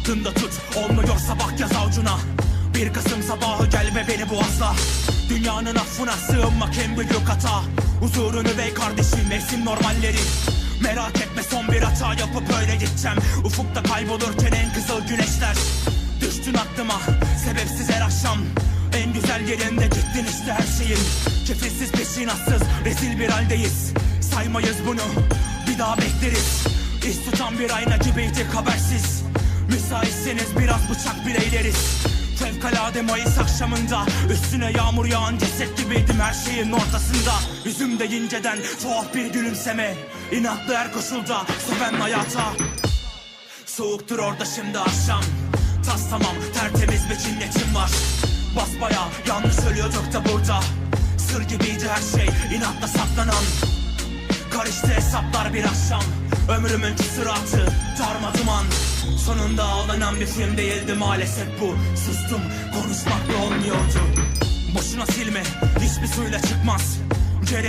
aklında tut. Olmuyorsa bak yaz avcuna Bir Kasım sabahı gel ve beni boğazla Dünyanın affına sığınmak en büyük hata. Huzurunu ve kardeşim mevsim normalleri. Merak etme son bir hata yapıp öyle gideceğim. Ufukta kaybolurken en kızıl güneşler. Düştün aklıma sebepsiz her akşam. En güzel yerinde gittin işte her şeyin. Kefilsiz peşinatsız rezil bir haldeyiz. Saymayız bunu bir daha bekleriz. İş tutan bir ayna gibiydik habersiz Müsaitseniz biraz bıçak bileyleriz Fevkalade Mayıs akşamında Üstüne yağmur yağan ceset gibiydim her şeyin ortasında. Yüzümde inceden tuhaf bir gülümseme. İnatlı her koşulda seven hayata. Soğuktur orada şimdi akşam. Tas tamam tertemiz bir cinnetim var. Basbaya yanlış ölüyorduk da burada. Sır gibiydi her şey inatla saklanan. Karıştı hesaplar bir akşam Ömrümün küsuratı darmaduman Sonunda ağlanan bir film değildi maalesef bu. Sustum konuşmakla olmuyordu. Boşuna silme hiçbir suyla çıkmaz